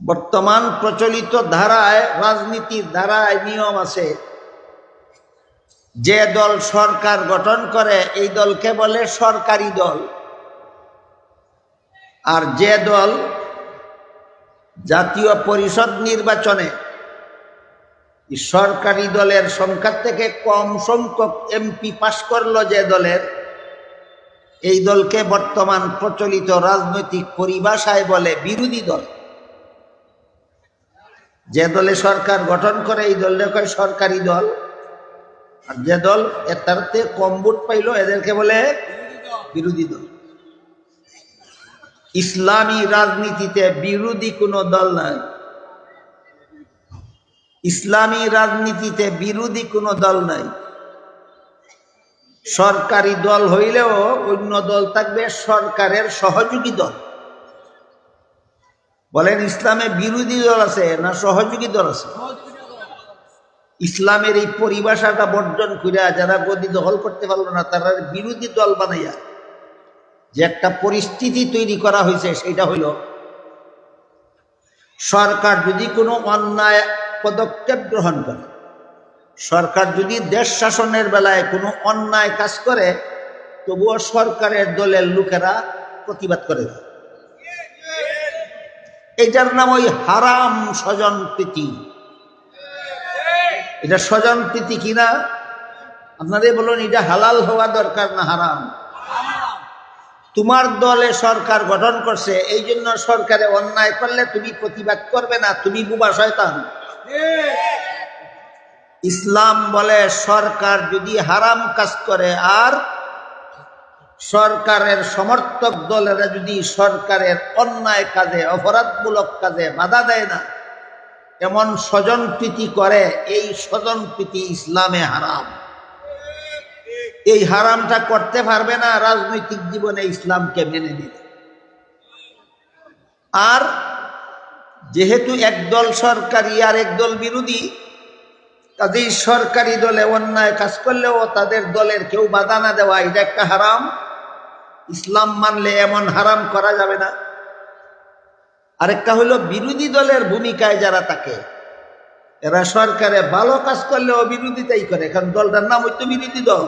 বর্তমান প্রচলিত ধারায়, রাজনীতির ধারায় নিয়ম আছে। যে দল সরকার গঠন করে, এই দলকে বলে সরকারি দল। আর যে দল জাতীয় পরিষদ নির্বাচনে সরকারি দলের সংখ্যা থেকে কম সংখ্যক এমপি পাশ করল যে দলের, এই দলকে বর্তমান প্রচলিত রাজনৈতিক পরিভাষায় বলে বিরোধী দল। যে দলে সরকার গঠন করে, এই দলটা কয় সরকারি দল। আর যে দল, এর তারতে কম ভোট পাইল, এদেরকে বলে বিরোধী দল। ইসলামী রাজনীতিতে বিরোধী কোনো দল নাই। ইসলামী রাজনীতিতে বিরোধী কোনো দল নাই। সরকারি দল হইলেও অন্য দল থাকবে সরকারের সহযোগী দল। বলেন, ইসলামে বিরোধী দল আছে না সহযোগী দল আছে? ইসলামের এই পরিভাষাটা বর্জন করিয়া যারা গদি দখল করতে পারল না, তারা বিরোধী দল বানাইয়া যে একটা পরিস্থিতি তৈরি করা হয়েছে সেটা হইল সরকার যদি কোনো অন্যায় পদক্ষেপ গ্রহণ করে, সরকার যদি দেশ শাসনের বেলায় কোনো অন্যায় কাজ করে, তবুও সরকারের দলের লোকেরা প্রতিবাদ করে। দেয় এটার নাম ওই হারাম স্বজন প্রীতি। এটা স্বজন প্রীতি কিনা? আপনাদের বলুন, এটা হালাল হওয়া দরকার না হারাম? তোমার দলে সরকার গঠন করছে, এই জন্য সরকারে অন্যায় করলে তুমি প্রতিবাদ করবে না, তুমি বুবা শয়তান। ইসলাম বলে সরকার যদি হারাম কাজ করে, আর সরকারের সমর্থক দলেরা যদি সরকারের অন্যায় কাজে, অপরাধমূলক কাজে বাধা দেয় না, এমন স্বজন প্রীতি করে, এই স্বজন প্রীতি ইসলামে হারাম। এই হারামটা করতে পারবে না, রাজনৈতিক জীবনে ইসলামকে মেনে নিতে আর যেহেতু একদল সরকারি আর একদল বিরোধী, কাজেই সরকারি দলে অন্যায় কাজ করলেও তাদের দলের কেউ বাধা না দেওয়া, এটা একটা হারাম। ইসলাম মানলে এমন হারাম করা যাবে না। আরেকটা হলো বিরোধী দলের ভূমিকায় যারা থাকে, এরা সরকারে ভালো কাজ করলেও বিরোধিতাই করে, কারণ দলটার নাম হইতো বিরোধী দল।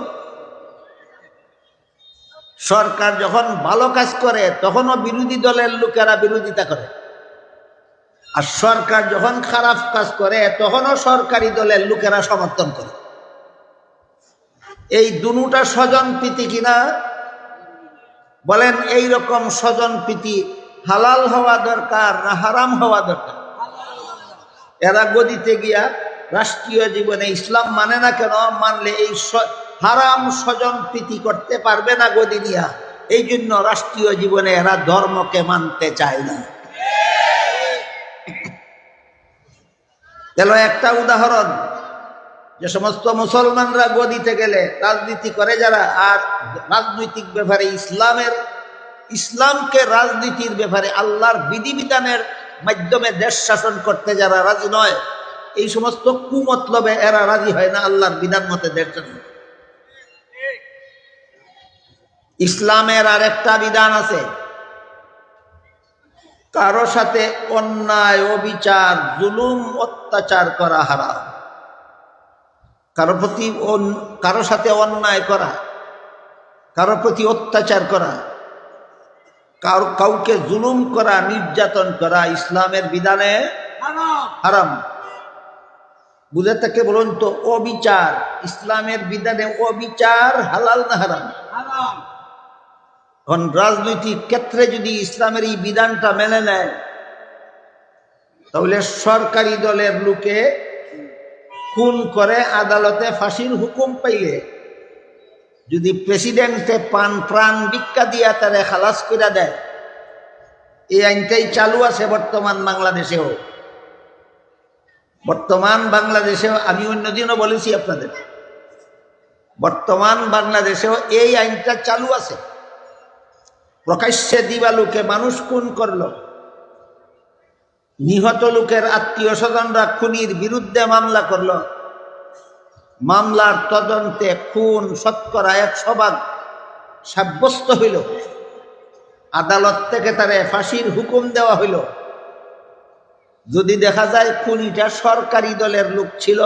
সরকার যখন ভালো কাজ করে, তখনও বিরোধী দলের লোকেরা বিরোধিতা করে। আর সরকার যখন খারাপ কাজ করে, তখনও সরকারি দলের লোকেরা সমর্থন করে। এই দুটা স্বজন প্রীতি কিনা বলেন এই রকম স্বজন প্রীতি হালাল হওয়া দরকার না হারাম হওয়া দরকার? এরা গদিতে গিয়া রাষ্ট্রীয় জীবনে ইসলাম মানে না কেন? মানলে এই হারাম স্বজন প্রীতি করতে পারবে না গদি নিয়া এই জন্য রাষ্ট্রীয় জীবনে এরা ধর্মকে মানতে চায় না। গেল একটা উদাহরণ। যে সমস্ত মুসলমানরা গদিতে গেলে রাজনীতি করে যারা, আর রাজনৈতিক ব্যাপারে ইসলামের, ইসলামকে রাজনীতির ব্যাপারে আল্লাহর বিধিবিধানের মাধ্যমে দেশ শাসন করতে যারা রাজি নয়, এই সমস্ত কুমতলবে এরা রাজি হয় না আল্লাহর বিধান মতে দেশ শাসন। ইসলামের আর একটা বিধান আছে, কারও সাথে অন্যায়, অবিচার, জুলুম, অত্যাচার করা হারাম। কারও প্রতি কারও সাথে অন্যায় করা কারও প্রতি অত্যাচার করা কারও কাউকে জুলুম করা নির্যাতন করা ইসলামের বিধানে হারাম। বুঝে থাকে বলুন তো অবিচার ইসলামের বিধানে অবিচার হালাল না হারাম। এখন রাজনৈতিক ক্ষেত্রে যদি ইসলামের এই বিধানটা মেনে নেয় তাহলে সরকারি দলের লোকে খুন করে আদালতে ফাঁসির হুকুম পাইলে, যদি প্রেসিডেন্টে পান প্রাণ ভিক্ষা দিয়া তারে খালাস করে দেয়। এই আইনটাই চালু আছে বর্তমান বাংলাদেশেও। বর্তমান বাংলাদেশেও, আমি অন্যদিনও বলেছি আপনাদের, বর্তমান বাংলাদেশেও এই আইনটা চালু আছে। প্রকাশ্যে দিবালুকে মানুষ খুন করল। নিহত লোকের আত্মীয় স্বজনরা খুনির বিরুদ্ধে মামলা করল। মামলার তদন্তে খুন, শতকরা একশো ভাগ সাব্যস্ত হইল। আদালত থেকে তারে ফাঁসির হুকুম দেওয়া হইল। যদি দেখা যায় খুনিটা সরকারি দলের লোক ছিল,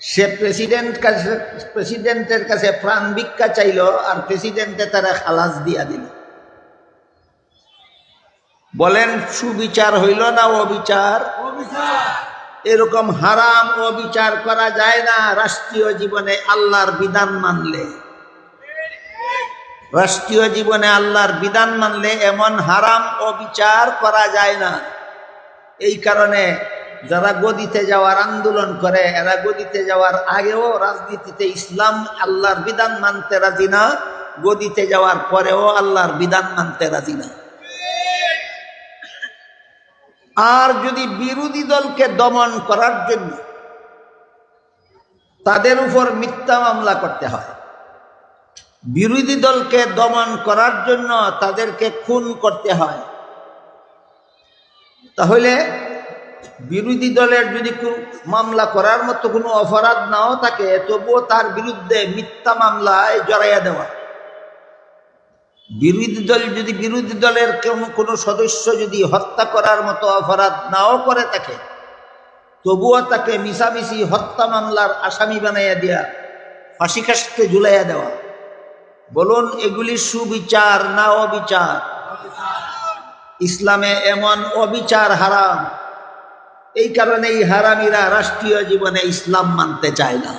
সে প্রেসিডেন্ট কাছে প্রেসিডেন্টের কাছে প্রাণ ভিক্ষা চাইল আর প্রেসিডেন্টে তারা খালাস দিয়া দিল। বলেন, সুবিচার হইল না অবিচার? এরকম হারাম অবিচার করা যায় না, রাষ্ট্রীয় জীবনে আল্লাহর বিধান মানলে। রাষ্ট্রীয় জীবনে আল্লাহর বিধান মানলে এমন হারাম অবিচার করা যায় না। এই কারণে যারা গদিতে যাওয়ার আন্দোলন করে, এরা গদিতে যাওয়ার আগেও রাজনীতিতে ইসলাম আল্লাহর বিধান মানতে রাজি না, গদিতে যাওয়ার পরেও আল্লাহর বিধান মানতে রাজি না। আর যদি বিরোধী দলকে দমন করার জন্য তাদের উপর মিথ্যা মামলা করতে হয়, বিরোধী দলকে দমন করার জন্য তাদেরকে খুন করতে হয়, তাহলে বিরোধী দলের যদি মামলা করার মতো কোনো অপরাধ নাও থাকে, তবুও তার বিরুদ্ধে মিথ্যা মামলায় জড়াইয়া দেওয়া। বিরোধী দল যদি বিরোধী দলের কোনো কোনো সদস্য যদি হত্যা করার মতো অপরাধ নাও করে থাকে তবুও তাকে মিশামিশি হত্যা মামলার আসামি বানাইয়া দেওয়া ফাঁসি কাশতে ঝুলাইয়া দেওয়া। বলুন, এগুলি সুবিচার না অবিচার? ইসলামে এমন অবিচার হারাম। এই কারণে এই হারামিরা রাষ্ট্রীয় জীবনে ইসলাম মানতে চায় না।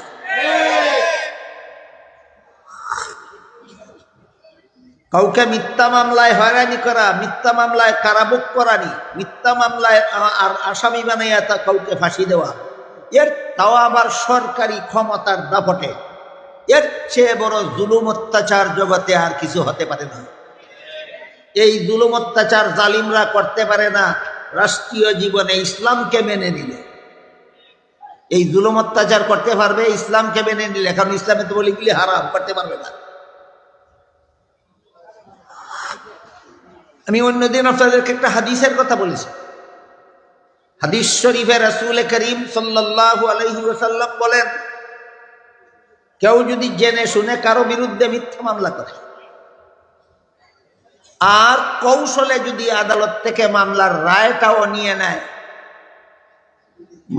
কাউকে মিথ্যা মামলায় হয়রানি করা, মিথ্যা মামলায় কারাবুক করানি মিথ্যা মামলায় আর আসামি বানাইয়া তা কাউকে ফাঁসি দেওয়া। এর তাও আবার সরকারি ক্ষমতার দাপটে। এর চেয়ে বড় জুলুম অত্যাচার জগতে আর কিছু হতে পারে না। এই জুলুম অত্যাচার জালিমরা করতে পারে না, রাষ্ট্রীয় জীবনে ইসলামকে মেনে নিলে। এই জুলুম অত্যাচার করতে পারবে, ইসলামকে মেনে নিলে। কারণ ইসলামে তো বলি হারাম, করতে পারবে না। আমি অন্যদিন আপনাদেরকে একটা হাদিসের কথা বলেছি। হাদিস শরীফে রাসূল করিম সাল্লাল্লাহু আলাইহি ওয়াসাল্লাম বলেন, কেউ যদি জেনে শুনে কারও বিরুদ্ধে মিথ্যা মামলা করে, আর কৌশলে যদি আদালত থেকে মামলার রায়টাও নিয়ে নেয়,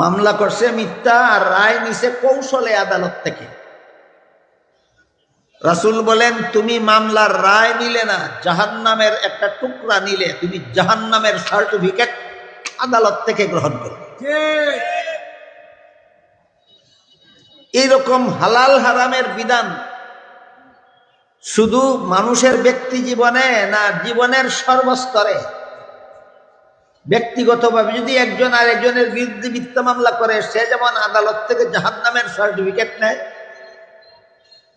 মামলা করছে মিথ্যা আর রায় নিছে কৌশলে আদালত থেকে। রাসূল বলেন, তুমি মামলার রায় নিলে না, জাহান্নামের একটা টুকরা নিলে তুমি জাহান্নামের সার্টিফিকেট আদালত থেকে গ্রহণ করো এইরকম হালাল হারামের বিধান শুধু মানুষের ব্যক্তি জীবনে না জীবনের সর্বস্তরে। ব্যক্তিগতভাবে যদি একজন আর একজনের বিরুদ্ধে মিথ্যা মামলা করে, সে যেমন আদালত থেকে জাহান্নামের সার্টিফিকেট নেয়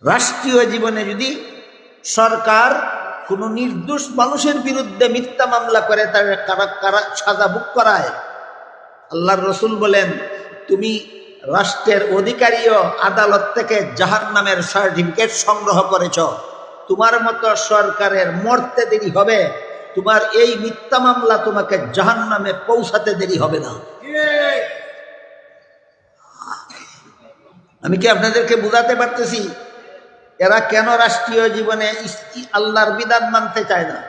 রাষ্ট্রীয় জীবনে যদি সরকার কোনো নির্দোষ মানুষের বিরুদ্ধে মিথ্যা মামলা করে তার কারা কারা সাজা বুক করায়? আল্লাহর রসুল বলেন তুমি রাষ্ট্রের অধিকারীও আদালত থেকে জাহান নামের সার্টিফিকেট সংগ্রহ করেছ। তোমার মতো সরকারের মরতে দেরি হবে। তোমার এই মিথ্যা মামলা তোমাকে জাহান নামে পৌঁছাতে দেরি হবে না। আমি কি আপনাদেরকে বুঝাতে পারতেছি? এরা কেন রাষ্ট্রীয় জীবনে আল্লাহর বিধান মানতে চায় না?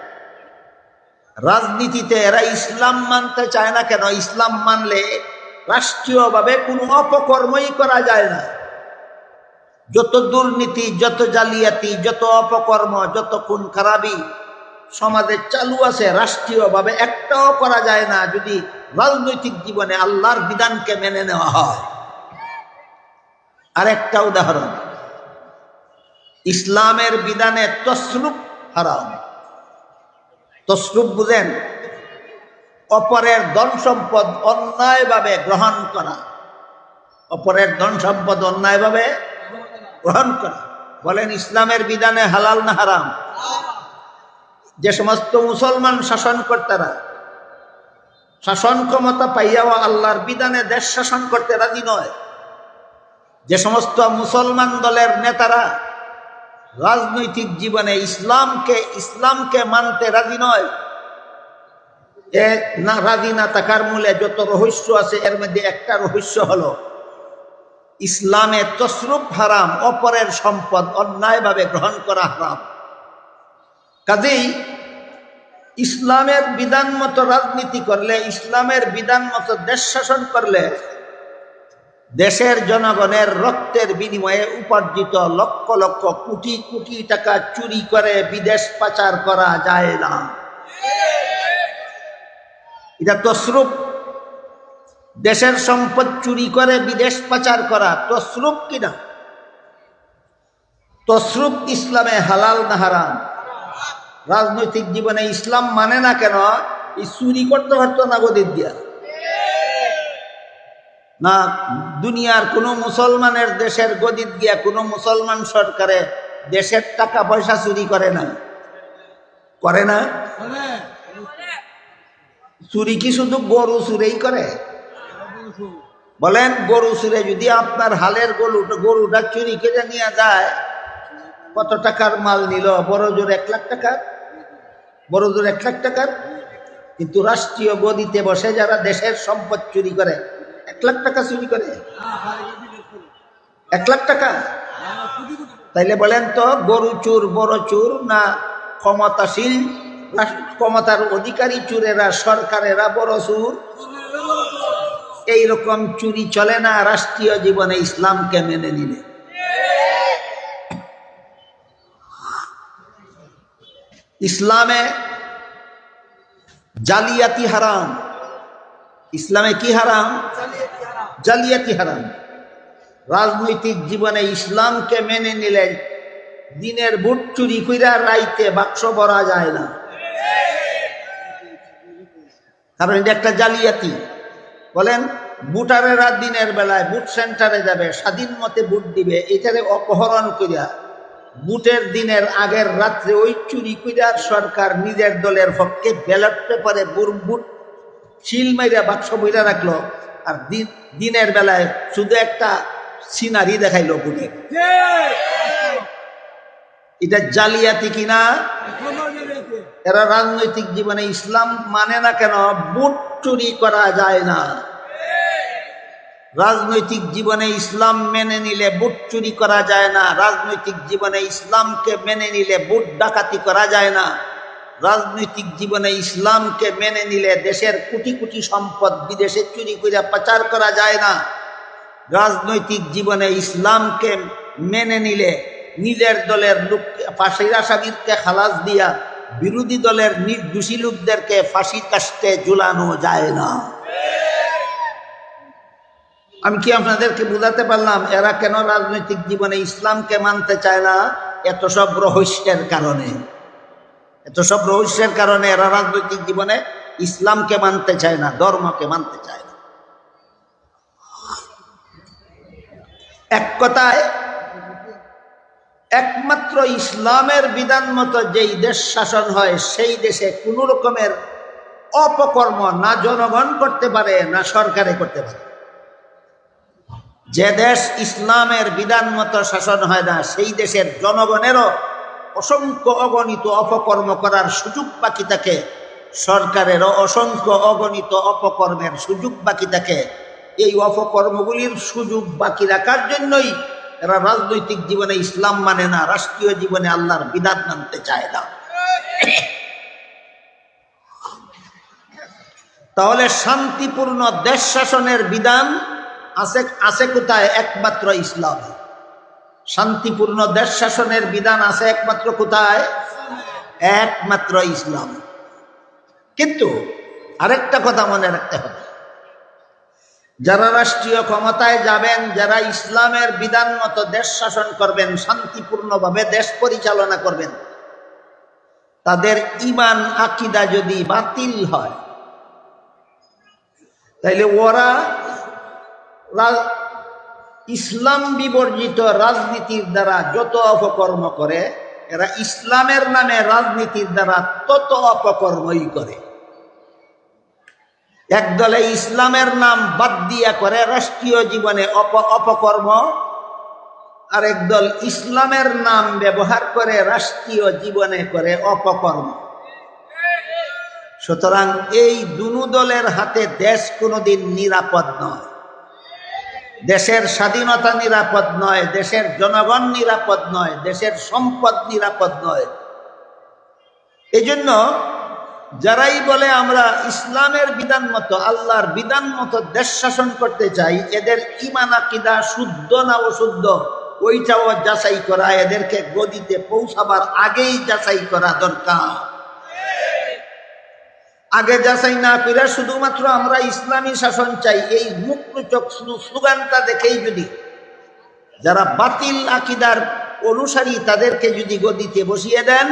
রাজনীতিতে এরা ইসলাম মানতে চায় না কেন? ইসলাম মানলে রাষ্ট্রীয়ভাবে কোনো অপকর্মই করা যায় না। যত দুর্নীতি, যত জালিয়াতি, যত অপকর্ম, যত খুন খারাপি সমাজে চালু আছে, রাষ্ট্রীয়ভাবে একটাও করা যায় না যদি রাজনৈতিক জীবনে আল্লাহর বিধানকে মেনে নেওয়া হয়। আর একটা উদাহরণ। ইসলামের বিধানে তসরুপ হারাম। তসরুপ বুঝেন, অপরের ধন সম্পদ অন্যায়ভাবে গ্রহণ করা। অপরের ধন সম্পদ অন্যায়ভাবে গ্রহণ করা। বলেন, ইসলামের বিধানে হালাল না হারাম? যে সমস্ত মুসলমান শাসনকর্তারা শাসন ক্ষমতা পাইয়াও আল্লাহর বিধানে দেশ শাসন করতে রাজি নয়। যে সমস্ত মুসলমান দলের নেতারা রাজনৈতিক জীবনে ইসলামকে ইসলামকে মানতে রাজি নয়। এ না রাজি, না থাকার মূলে যত রহস্য আছে, এর মধ্যে একটা রহস্য হলো, ইসলামে তসরুপ হারাম, অপরের সম্পদ অন্যায়ভাবে গ্রহণ করা হারাম। কাজেই ইসলামের বিধান মতো রাজনীতি করলে, ইসলামের বিধান মতো দেশ শাসন করলে দেশের জনগণের রক্তের বিনিময়ে উপার্জিত লক্ষ লক্ষ কোটি কোটি টাকা চুরি করে বিদেশ পাচার করা যায় না। এটা তসরূপ। দেশের সম্পদ চুরি করে বিদেশ পাচার করা তসরূপ কিনা? তসরূপ ইসলামে হালাল না হারাম? রাজনৈতিক জীবনে ইসলাম মানে না কেন? এই চুরি করতে পারতো না গদির দিয়া। না, দুনিয়ার কোনো মুসলমানের দেশের গদিত গিয়া কোনো মুসলমান সরকারে দেশের টাকা পয়সা চুরি করে না। করে না? চুরি কি শুধু গরু চুরেই করে? বলেন, গরু চুরে যদি আপনার হালের গরু গরুটা চুরি করে নিয়ে যায়, কত টাকার মাল নিল? বড় জোর এক লাখ টাকার? বড় জোর এক লাখ টাকার? কিন্তু রাষ্ট্রীয় গদিতে বসে যারা দেশের সম্পদ চুরি করে এক লাখ টাকা চুরি করে। এক লাখ টাকা? তাইলে বলেন তো, গরু চুর, বড় চুর না ক্ষমতাশীল? ক্ষমতার অধিকারী চুরেরা, সরকারেরা বড় চুর? এইরকম চুরি চলে না, রাষ্ট্রীয় জীবনে ইসলামকে মেনে নিলে। ইসলামে জালিয়াতি হারাম। ইসলামে কি হারাম? জালিয়াতি হারাম। রাজনৈতিক জীবনে ইসলামকে মেনে নিলে দিনের বুট চুরি কইরা রাইতে বাক্স ভরা যায় না। কারণ এটা একটা জালিয়াতি। বলেন বুটারেরা দিনের বেলায় বুট সেন্টারে যাবে, স্বাধীন মতে বুট দিবে, এটারে অপহরণ করিয়া বুটের দিনের আগের রাত্রে ওই চুরি কইরার সরকার নিজের দলের পক্ষে ব্যালট পেপারে বুট শিল মাইরা বাক্স বইরা রাখল আর দিন- দিনের বেলায় শুধু একটা সিনারি দেখাইলো বুটের এটা জালিয়াতি কিনা? এরা রাজনৈতিক জীবনে ইসলাম মানে না কেন? বুট চুরি করা যায় না। রাজনৈতিক জীবনে ইসলাম মেনে নিলে বুট চুরি করা যায় না। রাজনৈতিক জীবনে ইসলামকে মেনে নিলে বুট ডাকাতি করা যায় না। রাজনৈতিক জীবনে ইসলামকে মেনে নিলে দেশের কোটি কোটি সম্পদ বিদেশে চুরি করে পাচার করা যায় না। রাজনৈতিক জীবনে ইসলামকে মেনে নিলে নিজের দলের লোককে ফাঁসির আসামিরকে খালাস দিয়া বিরোধী দলের নির্দোষী লোকদেরকে ফাঁসির কাস্টে ঝুলানো যায় না। আমি কি আপনাদেরকে বুঝাতে পারলাম, এরা কেন রাজনৈতিক জীবনে ইসলামকে মানতে চায় না? এত সব রহস্যের কারণে। এত সব রহস্যের কারণে এরা রাজনৈতিক জীবনে ইসলামকে মানতে চায় না, ধর্মকে মানতে চায় না। এক কথায়, একমাত্র ইসলামের বিধান মতো যেই দেশ শাসন হয়, সেই দেশে কোনো রকমের অপকর্ম না জনগণ করতে পারে, না সরকারে করতে পারে। যে দেশ ইসলামের বিধান মতো শাসন হয় না, সেই দেশের জনগণেরও অসংখ্য অগণিত অপকর্ম করার সুযোগ বাকি থাকে। সরকারের অসংখ্য অগণিত অপকর্মের সুযোগ বাকি থাকে। এই অপকর্মগুলির সুযোগ বাকি রাখার জন্যই এরা রাজনৈতিক জীবনে ইসলাম মানে না, রাষ্ট্রীয় জীবনে আল্লাহর বিধান মানতে চায় না। তাহলে শান্তিপূর্ণ দেশ শাসনের বিধান আছে আছে কোথায়? একমাত্র ইসলামে। শান্তিপূর্ণ দেশ শাসনের বিধান আছে একমাত্র কোথায়? একমাত্র ইসলাম। কিন্তু আরেকটা কথা মনে রাখতে হবে। যারা রাষ্ট্রীয় ক্ষমতায় যাবেন, যারা ইসলামের বিধান মতো দেশ শাসন করবেন, শান্তিপূর্ণভাবে দেশ পরিচালনা করবেন, তাদের ইমান, আকিদা যদি বাতিল হয়, তাইলে ওরা ইসলাম বিবর্জিত রাজনীতির দ্বারা যত অপকর্ম করে, এরা ইসলামের নামে রাজনীতির দ্বারা তত অপকর্মই করে। একদলে ইসলামের নাম বাদ দিয়া করে রাষ্ট্রীয় জীবনে অপ, অপকর্ম আর একদল ইসলামের নাম ব্যবহার করে রাষ্ট্রীয় জীবনে করে অপকর্ম। সুতরাং এই দুনু দলের হাতে দেশ কোনোদিন নিরাপদ নয়। দেশের স্বাধীনতা নিরাপদ নয়, দেশের জনগণ নিরাপদ নয়, দেশের সম্পদ নিরাপদ নয়। এই জন্য যারাই বলে আমরা ইসলামের বিধান মতো, আল্লাহর বিধান মতো দেশ শাসন করতে চাই, এদের ইমান আকিদা শুদ্ধ না অশুদ্ধ, ওইটাও যাচাই করা, এদেরকে গদিতে পৌঁছাবার আগেই যাচাই করা দরকার। আগে যাচাই না করে শুধুমাত্র আমরা ইসলামী শাসন চাই, এই মুখরোচক শুধু স্লোগানটা দেখেই যদি যারা বাতিল আকিদার অনুসারী তাদেরকে যদি গদিতে বসিয়ে দেন,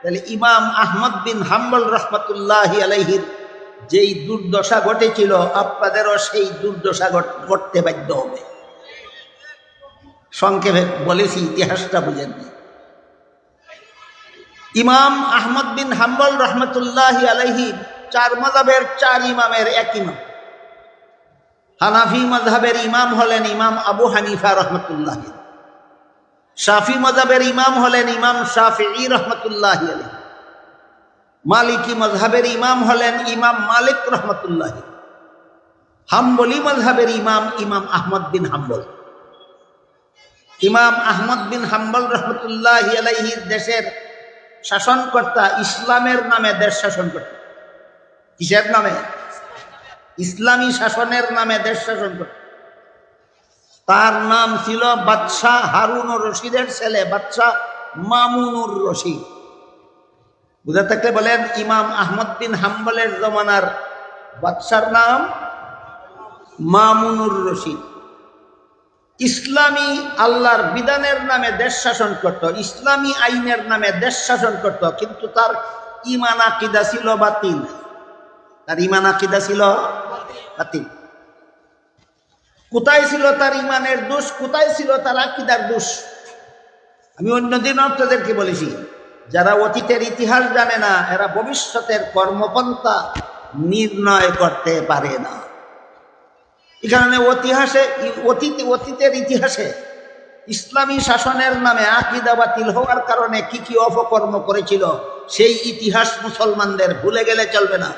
তাহলে ইমাম আহমদ বিন হাম্বল রহমতুল্লাহ আলহির যেই দুর্দশা ঘটেছিল, আপনাদেরও সেই দুর্দশা ঘটতে বাধ্য হবে। সংক্ষেপে বলেছি ইতিহাসটা বুঝেননি ইমাম আহমদ বিন হাম্বল রহমতুল্লাহ আলহি চার মজাবের চার ইমামের এক ইমাম। হানাফি মজহাবের ইমাম হলেন ইমাম আবু হানিফা রহমতুল্লাহ। শাফি মজাবের ইমাম হলেন ইমাম শাফি রহমতুল্লাহ আলী মালিকি মজহাবের ইমাম হলেন ইমাম মালিক রহমতুল্লাহ। হাম্বলি মজহাবের ইমাম ইমাম আহমদ বিন হাম্বল। ইমাম আহমদ বিন হাম্বল রহমতুল্লাহ আলাইহির দেশের শাসনকর্তা ইসলামের নামে দেশ শাসন করত। কিসের নামে? ইসলামী শাসনের নামে দেশ শাসন করত। তার নাম ছিল বাদশাহ হারুন রশিদের ছেলে, বাদশাহ মামুনুর রশিদ। বুঝে থাকলে বলেন, ইমাম আহমদ বিন হাম্বলের জমানার বাদশার নাম মামুনুর রশিদ। ইসলামী আল্লাহর বিধানের নামে দেশ শাসন করত, ইসলামী আইনের নামে দেশ শাসন করত, কিন্তু তার ইমান আকিদা ছিল বাতিল। তার ইমান আকিদা ছিল বাতিল। কোথায় ছিল তার ইমানের দোষ? কোথায় ছিল তার আকিদার দোষ? আমি অন্যদিন আপনাদেরকে বলেছি, যারা অতীতের ইতিহাস জানে না, এরা ভবিষ্যতের কর্মপন্থা নির্ণয় করতে পারে না। কারণে ইতিহাসে, অতীত, অতীতের ইতিহাসে ইসলামী শাসনের নামে আকিদা বাতিল হওয়ার কারণে কি কি অপকর্ম করেছিল, সেই ইতিহাস মুসলমানদের ভুলে গেলে চলবে না।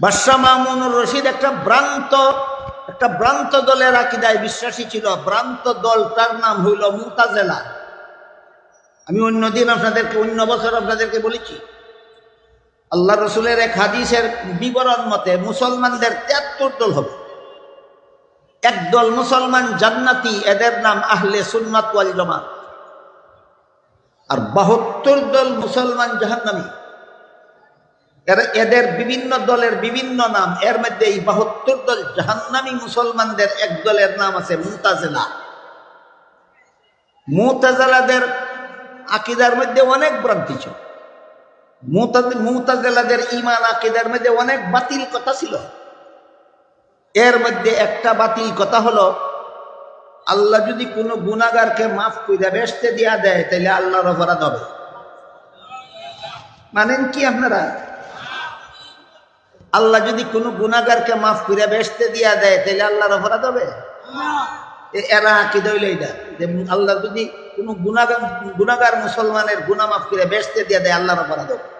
বাদশাহ মামুনুর রশিদ একটা ভ্রান্ত একটা ভ্রান্ত দলের আকিদায় বিশ্বাসী ছিল। ভ্রান্ত দল তার নাম হইল মুতাজেলা। আমি অন্যদিন আপনাদেরকে, অন্য বছর আপনাদেরকে বলেছি। আল্লাহ রসুলের এক হাদিসের বিবরণ মতে মুসলমানদের তিয়াত্তর দল হবে। এক দল মুসলমান জান্নাতি, এদের নাম আহলে সুন্নাত ওয়াল জামাত। আর বাহাত্তর দল মুসলমান জাহান্নামী। এদের বিভিন্ন দলের বিভিন্ন নাম, এর মধ্যে এই বাহাত্তর দল জাহান্নামী মুসলমানদের এক দলের নাম আছে মুতাজেলা। মুতাজালাদের আকিদার মধ্যে অনেক ভ্রান্তি ছিল। মুতাজেলাদের ইমান আকিদার মধ্যে অনেক বাতিল কথা ছিল। এর মধ্যে একটা বাতিল কথা হলো, আল্লাহ যদি কোনো গুণাগারকে মাফ করে বেসতে দিয়া দেয় তাহলে আল্লাহর অপরাধ হবে। মানেন কি আপনারা? আল্লাহ যদি কোনো গুণাগারকে মাফ করে বেসতে দিয়া দেয় তাহলে আল্লাহর অপরাধ হবে? এরা কি দইল এটা আল্লাহ যদি কোনো গুণাগার গুণাগার মুসলমানের গুণা মাফ করে বেসতে দিয়া দেয়, আল্লাহর অপরাধ হবে।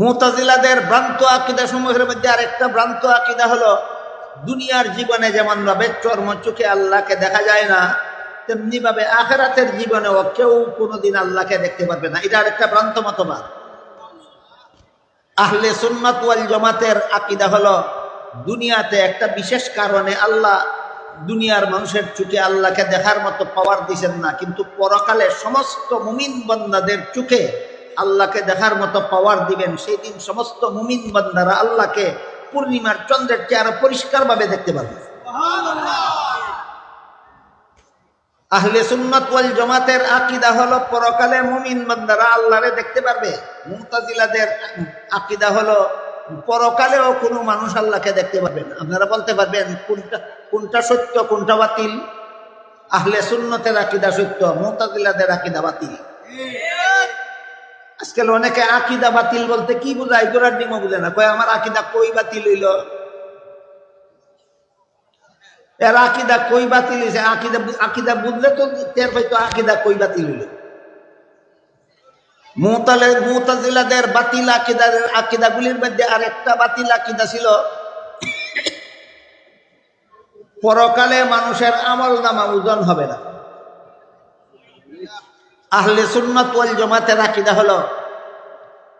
মোতাজিলাদের ভ্রান্ত আকিদা সমূহের মধ্যে আরেকটা ভ্রান্ত আকিদা হলো, দুনিয়ার জীবনে যেমন ভাবে চর্ম চোখে আল্লাহকে দেখা যায় না তেমনি ভাবে আখেরাতের জীবনেও কেউ কোনোদিন আল্লাহকে দেখতে পারবে না। এটা আরেকটা ভ্রান্ত মতবাদ। আহলে সুন্নাত ওয়াল জমাতের আকিদা হলো, দুনিয়াতে একটা বিশেষ কারণে আল্লাহ দুনিয়ার মানুষের চোখে আল্লাহকে দেখার মতো পাওয়ার দিছেন না, কিন্তু পরকালে সমস্ত মুমিন বন্দাদের চোখে আল্লাহকে দেখার মতো পাওয়ার দিবেন। সেই দিন সমস্ত মুমিন বন্দারা আল্লাহকে পূর্ণিমার চন্দ্রের চেহারা পরিষ্কার ভাবে দেখতে পারবে। আহলে সুন্নত ওয়াল জমাতের আকিদা হলো পরকালে মুমিন বান্দারা আল্লাহরে দেখতে পারবে। মুতাজিলাদের আকিদা হলো পরকালেও কোনো মানুষ আল্লাহকে দেখতে পারবেন আপনারা বলতে পারবেন, কোনটা কোনটা সত্য, কোনটা বাতিল? আহলে সুন্নতের আকিদা সত্য, মুতাজিলাদের আকিদা বাতিল। আজকাল অনেকে আকিদা বাতিল বলতে কি বোঝায়? গোড়ার ডিমও বুঝে না। কয়, আমার আকিদা কই বাতিল হইল? এর আকিদা কই বাতিল হয়েছে আকিদা আকিদা বুঝলে তো টের হয়তো আকিদা কই বাতিল হইল। মুতালে মুতাজিলাদের বাতিল আকিদার মধ্যে আরেকটা বাতিল আকিদা ছিল। পরকালে মানুষের আমল নামা ওজন হবে না। আহলে সুন্নাত ওয়াল জামাতের আকীদা হলো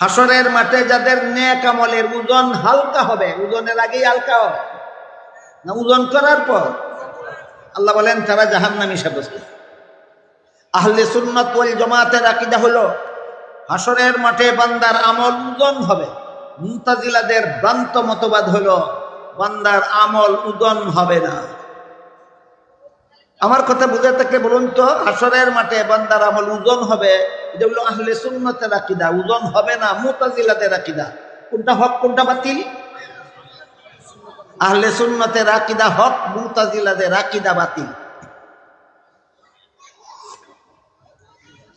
হাসরের মাঠে যাদের নেক আমলের ওজন হালকা হবে ওজনের আগেই হালকা হবে। না, ওজন করার পর? আল্লাহ বলেন, তারা জাহান্নামী সাব্যস্ত। আহলে সুন্নত ওয়াল জামাতের আকীদা হলো, হাসরের মাঠে বান্দার আমল ওজন হবে। মুতাজিলাদের ভ্রান্ত মতবাদ হলো, বান্দার আমল উদন হবে না। আমার কথা বুঝে থাকলে বলুন তো আসরের মাঠে বান্দার আমল উজন হবে? এটা হলো আহলে সুন্নতের আকিদা, উজন হবে না, মুতাজিলাদের আকিদা। কোনটা হক, কোনটা বাতিল? আহলে সুন্নতের আকিদা হক, মুতাজিলাদের আকিদা বাতিল।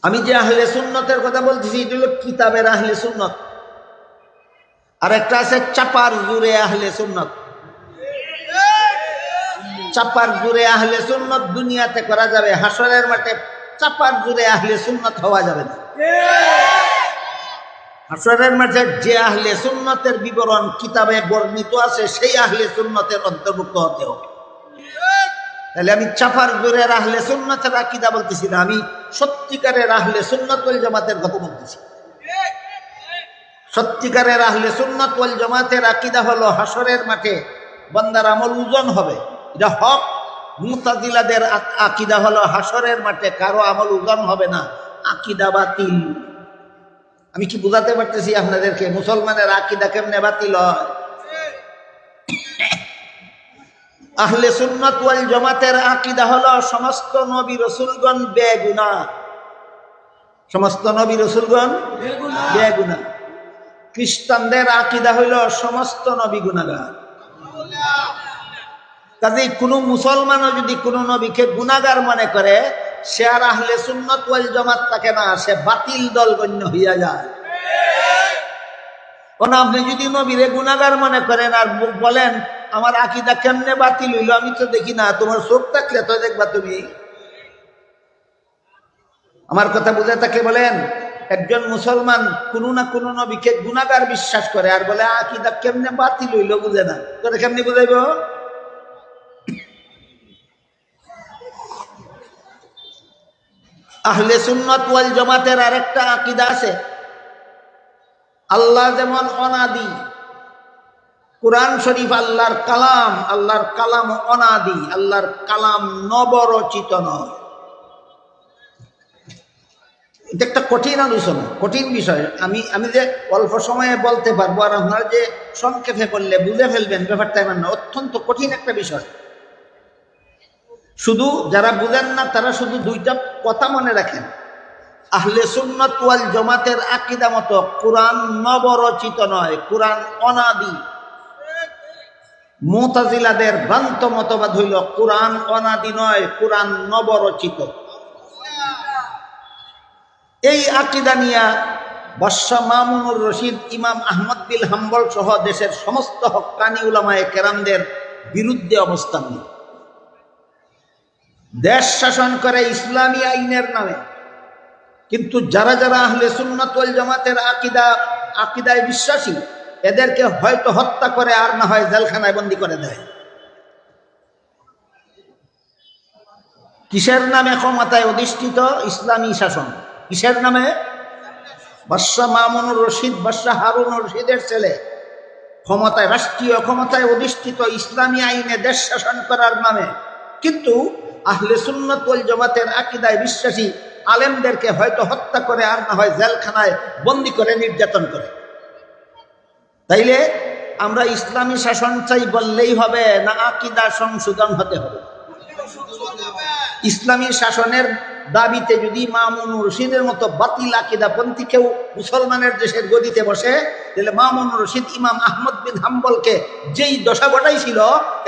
আমি যে আহলে সুন্নতের কথা বলতেছি, এটা হলো কিতাবের আহলে সুন্নত। আর একটা আছে, চাপার জুড়ে আহলে সুন্নত। চাপার জুড়ে আহলে সুন্নত দুনিয়াতে করা যাবে। হাসরের মাঠে চাপার জুড়ে আহলে সুন্নত হওয়া যাবে না। হাসরের মাঠে যে আহলে সুন্নতের বিবরণ কিতাবে বর্ণিত আছে, সেই আহলে সুন্নতের অন্তর্ভুক্ত হতে হবে। তাহলে আমি চাপার জোরের আহলে সুন্নতের আকিদা বলতেছি না, আমি সত্যিকারের আহলে সুন্নত ওয়াল জামাতের কথা বলতেছি। সত্যিকারের আহলে সুন্নত ওয়াল জামাতের আকিদা হলো হাসরের মাঠে বন্দার আমল ওজন হবে। এটা হক মুতাদিলাদের আকিদা হলো হাসরের মাঠে কারও আমল ওজন হবে না। আকিদা বাতিল। আমি কি বুঝাতে পারতেছি আপনাদেরকে? মুসলমানের আকিদা কেমনে বাতিল হয়? আহলে সুন্নত ওয়াল জামাতের আকিদা হলো সমস্ত নবী রসুলগণ বেগুনা। সমস্ত নবী রসুলগণ বেগুনা। খ্রিস্টানদের আকিদা হইল সমস্ত নবী গুণাগার কাজে কোনো মুসলমানও যদি কোনো নবীকে গুণাগার মনে করে, সে আর আহলে সুন্নত ওয়াল জামাত থাকে না, সে বাতিল দল গণ্য হইয়া যায়। কোন আপনি যদি নবীরে গুণাগার মনে করেন আর বলেন, আমার আকিদা কেমনে বাতিল হইল? আমি তো দেখি না, তোমার চোখ থাকলে তো দেখবা তুমি। আমার কথা বুঝে থাকলে বলেন, একজন মুসলমান কোনো না কোনো নবীকে গুণাগার বিশ্বাস করে আর বলে, আকিদা কেমনে বাতিল হইল? বুঝে না। কেমনি বুঝাইব? আহলে সুন্নত ওয়াল জামাতের আরেকটা আকিদা আছে। আল্লাহ যেমন অনাদি, কোরআন শরীফ আল্লাহর কালাম আল্লাহর কালাম অনাদি, আল্লাহর কালাম নবরচিত নয়। এটা একটা কঠিন আলোচনা, কঠিন বিষয়। আমি আমি যে অল্প সময়ে বলতে পারব আর আপনারা যে সংক্ষেপে বললে বুঝে ফেলবেন, ব্যাপারটা এমন না অত্যন্ত কঠিন একটা বিষয়। শুধু যারা বুঝেন না, তারা শুধু দুইটা কথা মনে রাখেন। আহলে সুন্নত ওয়াল জমাতের আকিদা মতো কোরআন নবরচিত নয়, কোরআন অনাদি। মোতাজিলাদের ভ্রান্ত মতবাদ হইল, কোরআন অনাদি নয়, কোরআন নবরচিত। এই আকিদা নিয়া বর্ষা মামুনুর রশিদ, ইমাম আহমদ বিল হাম্বল সহ দেশের সমস্ত হক্কানি উলামায় কেরামদের বিরুদ্ধে অবস্থান নেই দেশ শাসন করে ইসলামী আইনের নামে। কিন্তু যারা যারা আহলে সুন্নাত ওয়াল জামাতের আকিদা, আকিদায় বিশ্বাসী, এদেরকে হয়তো হত্যা করে আর না হয় জেলখানায় বন্দি করে দেয়। কিসের নামে ক্ষমতায় অধিষ্ঠিত? ইসলামী শাসন। কিসের নামে? বাদশাহ মামুনুর রশিদ, বাদশাহ হারুন রশিদের ছেলে। ক্ষমতায়, রাষ্ট্রীয় ক্ষমতায় অধিষ্ঠিত ইসলামী আইনে দেশ শাসন করার নামে। কিন্তু আহলে সুন্নত ওয়াল জামাতের আকিদায় বিশ্বাসী আলেমদেরকে হয়তো হত্যা করে আর না হয় জেলখানায় বন্দি করে, নির্যাতন করে। তাইলে আমরা ইসলামী শাসন চাই বললেই হবে না, আকিদা সংশোধন হতে হবে। ইসলামী শাসনের দাবিতে যদি মামুন রশিদের মতো বাতিল আকিদাপন্থী কেউ মুসলমানের দেশের গদিতে বসে, তাহলে মামুন রশিদ ইমাম আহমদ বিন হাম্বলকে যেই দশা ঘটাইছিল,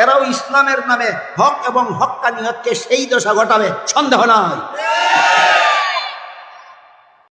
এরাও ইসলামের নামে হক এবং হক্কানিয়তকে সেই দশা ঘটাবে। সন্দেহ নয়